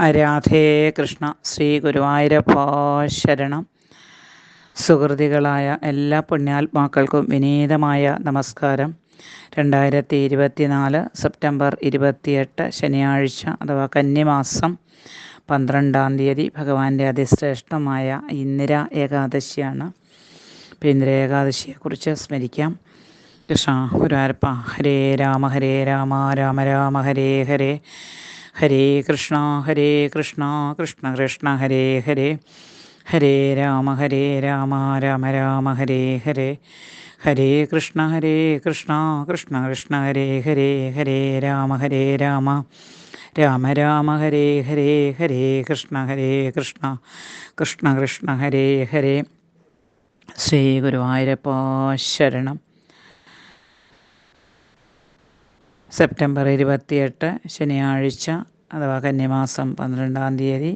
രാധേ കൃഷ്ണ ശ്രീ ഗുരുവായൂരപ്പ ശരണം. സുഹൃതികളായ എല്ലാ പുണ്യാത്മാക്കൾക്കും വിനീതമായ നമസ്കാരം. രണ്ടായിരത്തി ഇരുപത്തിനാല് സെപ്റ്റംബർ ഇരുപത്തിയെട്ട് ശനിയാഴ്ച അഥവാ കന്നിമാസം പന്ത്രണ്ടാം തീയതി ഭഗവാന്റെ അതിശ്രേഷ്ഠമായ ഇന്ദിര ഏകാദശിയാണ്. അപ്പം ഇന്ദിര ഏകാദശിയെക്കുറിച്ച് സ്മരിക്കാം. കൃഷ്ണ ഗുരുവായൂരപ്പ ഹരേ രാമ ഹരേ രാമ രാമ രാമ ഹരേ ഹരേ. ഹരേ കൃഷ്ണ ഹരേ കൃഷ്ണ കൃഷ്ണ കൃഷ്ണ ഹരേ ഹരേ. ഹരേ രാമ ഹരേ രാമ രാമ രാമ ഹരേ ഹരേ. ഹരേ കൃഷ്ണ ഹരേ കൃഷ്ണ കൃഷ്ണ കൃഷ്ണ ഹരേ ഹരേ. ഹരേ രാമ ഹരേ രാമ. രാമ രാമ ഹരേ ഹരേ. ഹരേ കൃഷ്ണ ഹരേ കൃഷ്ണ. കൃഷ്ണ കൃഷ്ണ ഹരേ ഹരേ. ശ്രീ ഗുരുവായൂരപ്പ ശരണം. സെപ്റ്റംബർ ഇരുപത്തിയെട്ട് ശനിയാഴ്ച അഥവാ കന്യമാസം പന്ത്രണ്ടാം തീയതി.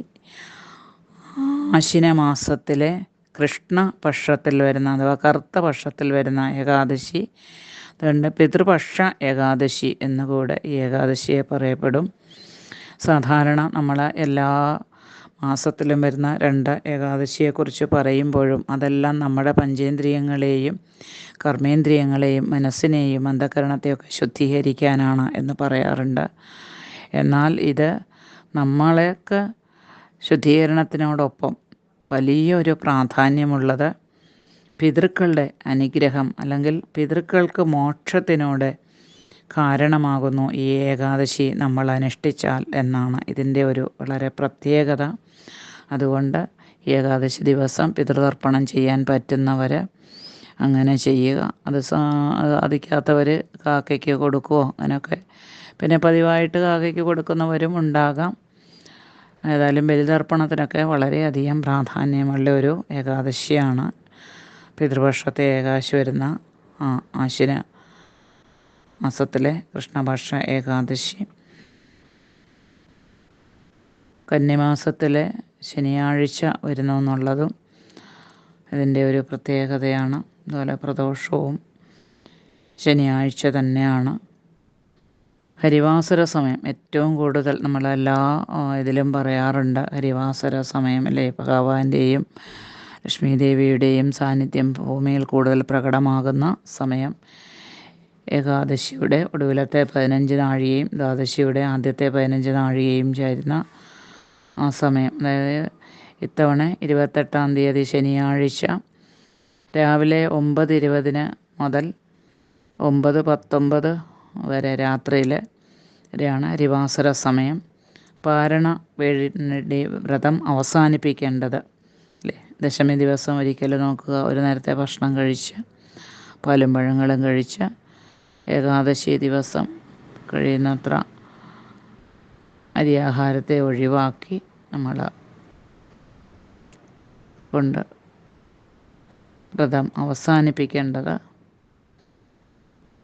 അശ്വിനമാസത്തിലെ കൃഷ്ണപക്ഷത്തിൽ വരുന്ന അഥവാ കറുത്ത പക്ഷത്തിൽ വരുന്ന ഏകാദശി അതുകൊണ്ട് പിതൃപക്ഷ ഏകാദശി എന്നുകൂടെ ഈ ഏകാദശിയെ പറയപ്പെടും. സാധാരണ നമ്മൾ എല്ലാ മാസത്തിലും വരുന്ന രണ്ട് ഏകാദശിയെക്കുറിച്ച് പറയുമ്പോഴും അതെല്ലാം നമ്മുടെ പഞ്ചേന്ദ്രിയങ്ങളെയും കർമ്മേന്ദ്രിയങ്ങളെയും മനസ്സിനെയും അന്ധകരണത്തെയൊക്കെ ശുദ്ധീകരിക്കാനാണ് എന്ന് പറയാറുണ്ട്. എന്നാൽ ഇത് നമ്മളെയൊക്കെ ശുദ്ധീകരണത്തിനോടൊപ്പം വലിയൊരു പ്രാധാന്യമുള്ളത് പിതൃക്കളുടെ അനുഗ്രഹം അല്ലെങ്കിൽ പിതൃക്കൾക്ക് മോക്ഷത്തിനോട് കാരണമാകുന്നു ഈ ഏകാദശി നമ്മൾ അനുഷ്ഠിച്ചാൽ എന്നാണ് ഇതിന്റെ ഒരു വളരെ പ്രത്യേകത. അതുകൊണ്ട് ഏകാദശി ദിവസം പിതൃതർപ്പണം ചെയ്യാൻ പറ്റുന്നവർ അങ്ങനെ ചെയ്യുക. അത് സാധിക്കാത്തവർ കാക്കയ്ക്ക് കൊടുക്കുമോ അങ്ങനെയൊക്കെ. പിന്നെ പതിവായിട്ട് കാക്കയ്ക്ക് കൊടുക്കുന്നവരും ഉണ്ടാകാം. ഏതായാലും ബലിതർപ്പണത്തിനൊക്കെ വളരെയധികം പ്രാധാന്യമുള്ള ഒരു ഏകാദശിയാണ്. പിതൃപക്ഷത്തെ ഏകാശി വരുന്ന ആശിന മാസത്തിലെ കൃഷ്ണപക്ഷ ഏകാദശി. കന്നിമാസത്തിലെ ശനിയാഴ്ച വരുന്നു എന്നുള്ളതും ഇതിന്റെ ഒരു പ്രത്യേകതയാണ്. അതുപോലെ പ്രദോഷവും ശനിയാഴ്ച തന്നെയാണ്. ഹരിവാസര സമയം ഏറ്റവും കൂടുതൽ നമ്മളെല്ലാ ഇതിലും പറയാറുണ്ട്. ഹരിവാസര സമയം അല്ലേ? ഭഗവാന്റെയും ലക്ഷ്മി ദേവിയുടെയും സാന്നിധ്യം ഭൂമിയിൽ കൂടുതൽ പ്രകടമാകുന്ന സമയം. ഏകാദശിയുടെ ഒടുവിലത്തെ പതിനഞ്ച് നാഴികയും ദ്വാദശിയുടെ ആദ്യത്തെ പതിനഞ്ച് നാഴികയും ചേരുന്ന ആ സമയം. അതായത് ഇത്തവണ ഇരുപത്തെട്ടാം തീയതി ശനിയാഴ്ച രാവിലെ ഒമ്പത് ഇരുപതിന് മുതൽ ഒമ്പത് പത്തൊമ്പത് വരെ രാത്രിയിൽ വരെയാണ് അരിവാസര സമയം. പാരണ വേണ്ടി വ്രതം അവസാനിപ്പിക്കേണ്ടത്. അല്ലേ? ദശമി ദിവസം ഒരിക്കൽ നോക്കുക. ഒരു നേരത്തെ ഭക്ഷണം കഴിച്ച് പാലും പഴങ്ങളും കഴിച്ച് ഏകാദശി ദിവസം കഴിയുന്നത്ര അരിയാഹാരത്തെ ഒഴിവാക്കി നമ്മൾ കൊണ്ട് വ്രതം അവസാനിപ്പിക്കേണ്ടത്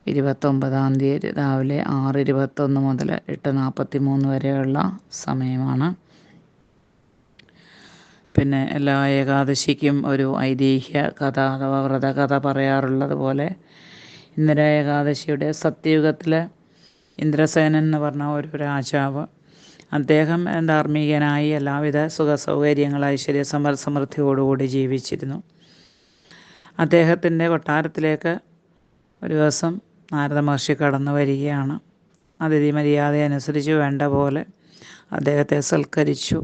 ഇരുപത്തൊമ്പതാം തീയതി രാവിലെ ആറ് ഇരുപത്തൊന്ന് മുതൽ എട്ട് നാൽപ്പത്തി മൂന്ന് വരെയുള്ള സമയമാണ്. പിന്നെ എല്ലാ ഏകാദശിക്കും ഒരു ഐതിഹ്യ കഥ അഥവാ വ്രതകഥ പറയാറുള്ളത് പോലെ ഇന്ദിര ഏകാദശിയുടെ സത്യയുഗത്തിലെ ഇന്ദ്രസേനൻ എന്ന് പറഞ്ഞ ഒരു രാജാവ് അദ്ദേഹം ധാർമ്മികനായി എല്ലാവിധ സുഖ സൗകര്യങ്ങൾ ഐശ്വര്യ സമൃദ്ധിയോടുകൂടി ജീവിച്ചിരുന്നു. അദ്ദേഹത്തിന്റെ കൊട്ടാരത്തിലേക്ക് ഒരു ദിവസം നാരദ മഹർഷി കടന്നു വരികയാണ്. അതിഥി മര്യാദ അനുസരിച്ച് വേണ്ട പോലെ അദ്ദേഹത്തെ സൽക്കരിച്ചു.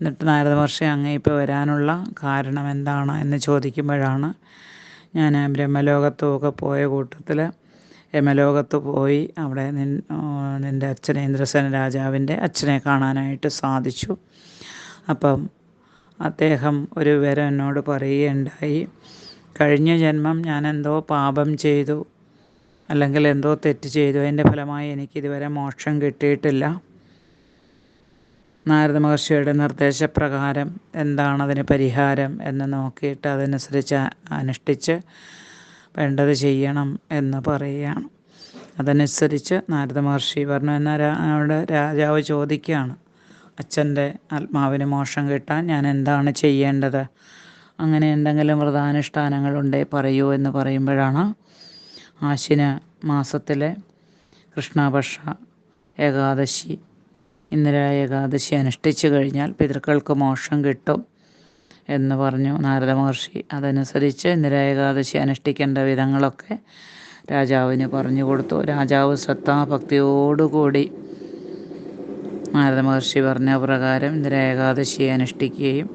എന്നിട്ട് നാരദ മഹർഷി അങ്ങ് ഇപ്പോൾ വരാനുള്ള കാരണം എന്താണ്? എന്ന് ചോദിക്കുമ്പോഴാണ് ഞാൻ ബ്രഹ്മലോകത്തുമൊക്കെ പോയ കൂട്ടത്തിൽ യമലോകത്ത് പോയി അവിടെ നിൻ നിന്റെ അച്ഛനെ ഇന്ദ്രസേന രാജാവിന്റെ അച്ഛനെ കാണാനായിട്ട് സാധിച്ചു. അപ്പം അദ്ദേഹം ഒരു വിവരം എന്നോട് പറയുകയുണ്ടായി. കഴിഞ്ഞ ജന്മം ഞാൻ എന്തോ പാപം ചെയ്തു അല്ലെങ്കിൽ എന്തോ തെറ്റ് ചെയ്തു. അതിന്റെ ഫലമായി എനിക്കിതുവരെ മോക്ഷം കിട്ടിയിട്ടില്ല. നാരദ മഹർഷിയുടെ നിർദ്ദേശപ്രകാരം എന്താണ് അതിന് പരിഹാരം എന്ന് നോക്കിയിട്ട് അതനുസരിച്ച് അനുഷ്ഠിച്ച് വേണ്ടത് ചെയ്യണം എന്ന് പറയുകയാണ്. അതനുസരിച്ച് നാരദ മഹർഷി പറഞ്ഞു എന്നാൽ അവിടെ രാജാവ് ചോദിക്കുകയാണ് അച്ഛന്റെ ആത്മാവിന് മോക്ഷം കിട്ടാൻ ഞാൻ എന്താണ് ചെയ്യേണ്ടത്? അങ്ങനെ എന്തെങ്കിലും വ്രതാനുഷ്ഠാനങ്ങളുണ്ടേ പറയൂ എന്ന് പറയുമ്പോഴാണ് ആശിന മാസത്തിലെ കൃഷ്ണപക്ഷ ഏകാദശി ഇന്ദിര ഏകാദശി അനുഷ്ഠിച്ചു കഴിഞ്ഞാൽ പിതൃക്കൾക്ക് മോക്ഷം കിട്ടും എന്ന് പറഞ്ഞു നാരദ മഹർഷി. അതനുസരിച്ച് ഇന്ദിര ഏകാദശി അനുഷ്ഠിക്കേണ്ട വിധങ്ങളൊക്കെ രാജാവിന് പറഞ്ഞു കൊടുത്തു. രാജാവ് ശ്രദ്ധാഭക്തിയോടുകൂടി നാരദ മഹർഷി പറഞ്ഞ പ്രകാരം ഇന്ദിര ഏകാദശി അനുഷ്ഠിക്കുകയും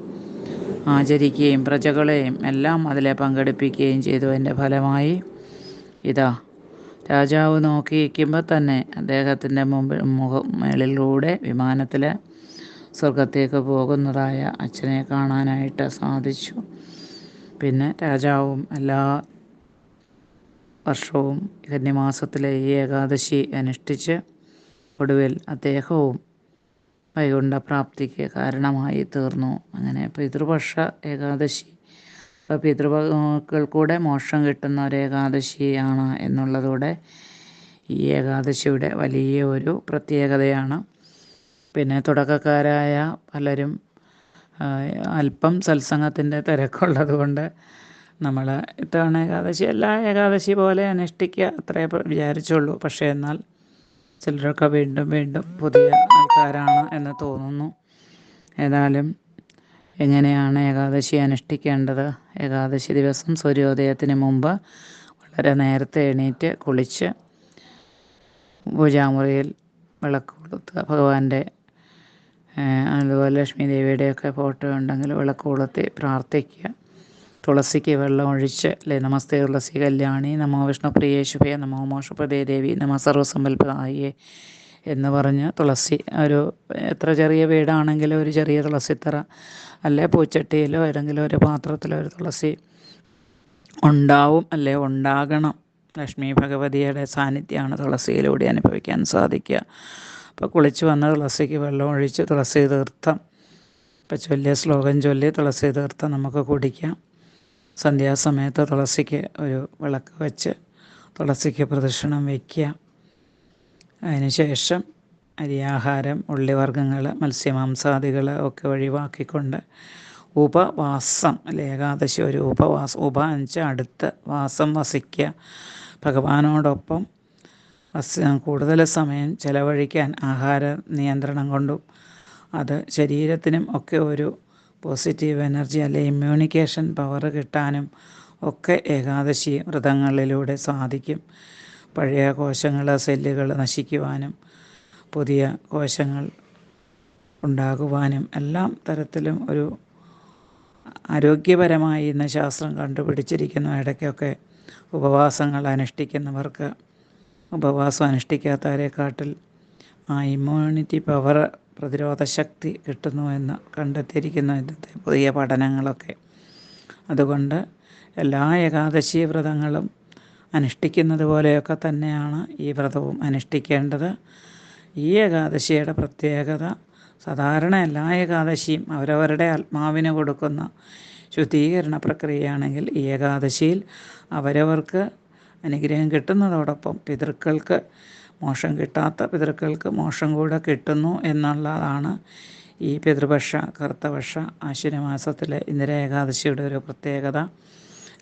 ആചരിക്കുകയും പ്രജകളെയും എല്ലാം അതിലെ പങ്കെടുപ്പിക്കുകയും ചെയ്തു. അതിന്റെ ഫലമായി ഇതാ രാജാവ് നോക്കിയിരിക്കുമ്പോൾ തന്നെ അദ്ദേഹത്തിന്റെ മുമ്പിൽ മുഖ മേളിലൂടെ വിമാനത്തിൽ സ്വർഗത്തേക്ക് പോകുന്നതായ അച്ഛനെ കാണാനായിട്ട് സാധിച്ചു. പിന്നെ രാജാവും എല്ലാ വർഷവും കന്യമാസത്തിലെ ഈ ഏകാദശി അനുഷ്ഠിച്ച് ഒടുവിൽ അദ്ദേഹവും വൈകുണ്ഠപ്രാപ്തിക്ക് കാരണമായി തീർന്നു. അങ്ങനെ പിതൃപക്ഷ ഏകാദശി ഇപ്പോൾ പിതൃക്കൾക്കൂടെ മോക്ഷം കിട്ടുന്ന ഒരു ഏകാദശിയാണ് എന്നുള്ളതോടെ ഈ ഏകാദശിയുടെ വലിയ ഒരു പ്രത്യേകതയാണ്. പിന്നെ തുടക്കക്കാരായ പലരും അല്പം സത്സംഗത്തിന്റെ തിരക്കുള്ളത് കൊണ്ട് നമ്മൾ ഇത്തവണ ഏകാദശി എല്ലാ ഏകാദശി പോലെ അനുഷ്ഠിക്കുക അത്രേ വിചാരിച്ചുള്ളൂ. പക്ഷേ എന്നാൽ ചിലരൊക്കെ വീണ്ടും വീണ്ടും പുതിയ ആൾക്കാരാണ് എന്ന് തോന്നുന്നു. ഏതായാലും എങ്ങനെയാണ് ഏകാദശി അനുഷ്ഠിക്കേണ്ടത്? ഏകാദശി ദിവസം സൂര്യോദയത്തിന് മുമ്പ് വളരെ നേരത്തെ എണീറ്റ് കുളിച്ച് പൂജാമുറിയിൽ വിളക്ക് കൊളുത്തുക. ഭഗവാന്റെ അതുപോലെ ലക്ഷ്മി ദേവിയുടെയൊക്കെ ഫോട്ടോ ഉണ്ടെങ്കിൽ വിളക്ക് കൊളുത്തി പ്രാർത്ഥിക്കുക. തുളസിക്ക് വെള്ളം ഒഴിച്ച് അല്ലെ നമസ്തേ തുളസി കല്യാണി നമോ വിഷ്ണു പ്രിയേശുഭയ നമോ മോഷപ്രദേ ദേവി നമ സർവസമ്പൽപ്രദായേ എന്ന് പറഞ്ഞ് തുളസി ഒരു എത്ര ചെറിയ വീടാണെങ്കിലും ഒരു ചെറിയ തുളസിത്തറ അല്ലെ? പൂച്ചട്ടിയിലോ ഏതെങ്കിലും ഒരു പാത്രത്തിലോ ഒരു തുളസി ഉണ്ടാവും അല്ലെ? ഉണ്ടാകണം. ലക്ഷ്മി ഭഗവതിയുടെ സാന്നിധ്യമാണ് തുളസിയിലൂടെ അനുഭവിക്കാൻ സാധിക്കുക. അപ്പോൾ കുളിച്ച് വന്ന തുളസിക്ക് വെള്ളം ഒഴിച്ച് തുളസി തീർത്ഥം. ഇപ്പം ചൊല്ലിയ ശ്ലോകം ചൊല്ലി തുളസി തീർത്ഥം നമുക്ക് കുടിക്കാം. സന്ധ്യാസമയത്ത് തുളസിക്ക് ഒരു വിളക്ക് വെച്ച് തുളസിക്ക് പ്രദക്ഷിണം വയ്ക്കുക. അതിനുശേഷം അരിയാഹാരം ഉള്ളിവർഗങ്ങൾ മത്സ്യമാംസാദികൾ ഒക്കെ ഒഴിവാക്കിക്കൊണ്ട് ഉപവാസം അല്ലെ? ഏകാദശി ഒരു ഉപവാസം ഉപ എന്ന് അടുത്ത് വാസം വസിക്കുക. ഭഗവാനോടൊപ്പം വസ് കൂടുതൽ സമയം ചിലവഴിക്കാൻ ആഹാര നിയന്ത്രണം കൊണ്ടും അത് ശരീരത്തിനും ഒക്കെ ഒരു പോസിറ്റീവ് എനർജി അല്ലെ ഇമ്മ്യൂണിക്കേഷൻ പവർ കിട്ടാനും ഒക്കെ ഏകാദശി വ്രതങ്ങളിലൂടെ സാധിക്കും. പഴയ കോശങ്ങൾ സെല്ലുകൾ നശിക്കുവാനും പുതിയ കോശങ്ങൾ ഉണ്ടാകുവാനും എല്ലാം തരത്തിലും ഒരു ആരോഗ്യപരമായി ഇന്ന് ശാസ്ത്രം കണ്ടുപിടിച്ചിരിക്കുന്ന. ഇടയ്ക്കൊക്കെ ഉപവാസങ്ങൾ അനുഷ്ഠിക്കുന്നവർക്ക് ഉപവാസം അനുഷ്ഠിക്കാത്തവരെക്കാട്ടിൽ ആ ഇമ്മ്യൂണിറ്റി പവർ പ്രതിരോധ ശക്തി കിട്ടുന്നു എന്ന് കണ്ടെത്തിയിരിക്കുന്നു ഇന്നത്തെ പുതിയ പഠനങ്ങളൊക്കെ. അതുകൊണ്ട് എല്ലാ ഏകാദശി വ്രതങ്ങളും അനുഷ്ഠിക്കുന്നത് പോലെയൊക്കെ തന്നെയാണ് ഈ വ്രതവും അനുഷ്ഠിക്കേണ്ടത്. ഈ ഏകാദശിയുടെ പ്രത്യേകത സാധാരണ എല്ലാ ഏകാദശിയും അവരവരുടെ ആത്മാവിന് കൊടുക്കുന്ന ശുദ്ധീകരണ പ്രക്രിയയാണെങ്കിൽ ഈ ഏകാദശിയിൽ അവരവർക്ക് അനുഗ്രഹം കിട്ടുന്നതോടൊപ്പം പിതൃക്കൾക്ക് മോക്ഷം കിട്ടാത്ത പിതൃക്കൾക്ക് മോക്ഷം കൂടെ കിട്ടുന്നു എന്നുള്ളതാണ് ഈ പിതൃപക്ഷ കറുത്തപക്ഷ ആശ്വിനമാസത്തിലെ ഇന്ദിര ഏകാദശിയുടെ ഒരു പ്രത്യേകത.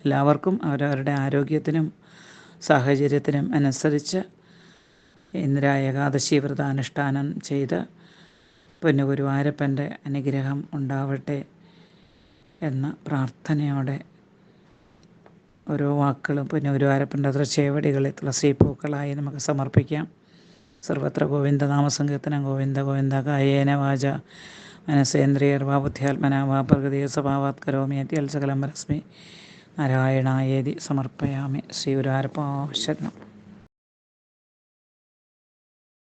എല്ലാവർക്കും അവരവരുടെ ആരോഗ്യത്തിനും സാഹചര്യത്തിനും അനുസരിച്ച് ഇന്ദിര ഏകാദശി വ്രതാനുഷ്ഠാനം ചെയ്ത് പിന്നെ ഗുരുവായൂരപ്പന്റെ അനുഗ്രഹം ഉണ്ടാവട്ടെ എന്ന പ്രാർത്ഥനയോടെ ഓരോ വാക്കുകളും പിന്നെ ഗുരുവായൂരപ്പന്റെ തൃച്ചേവടികളിൽ തുളസി പൂക്കളായി നമുക്ക് സമർപ്പിക്കാം. സർവത്ര ഗോവിന്ദ നാമസങ്കീർത്തനം ഗോവിന്ദ ഗോവിന്ദ കായേന വാച മനസേന്ദ്രിയർവാ ബുദ്ധ്യാത്മന വാ പ്രകൃതി സ്വഭാവാത് കരോമി അത്യത്സകലം പരസ്മി. നാരായണായേതി സമർപ്പയാമി. ശ്രീ ഗുരുവായൂരപ്പ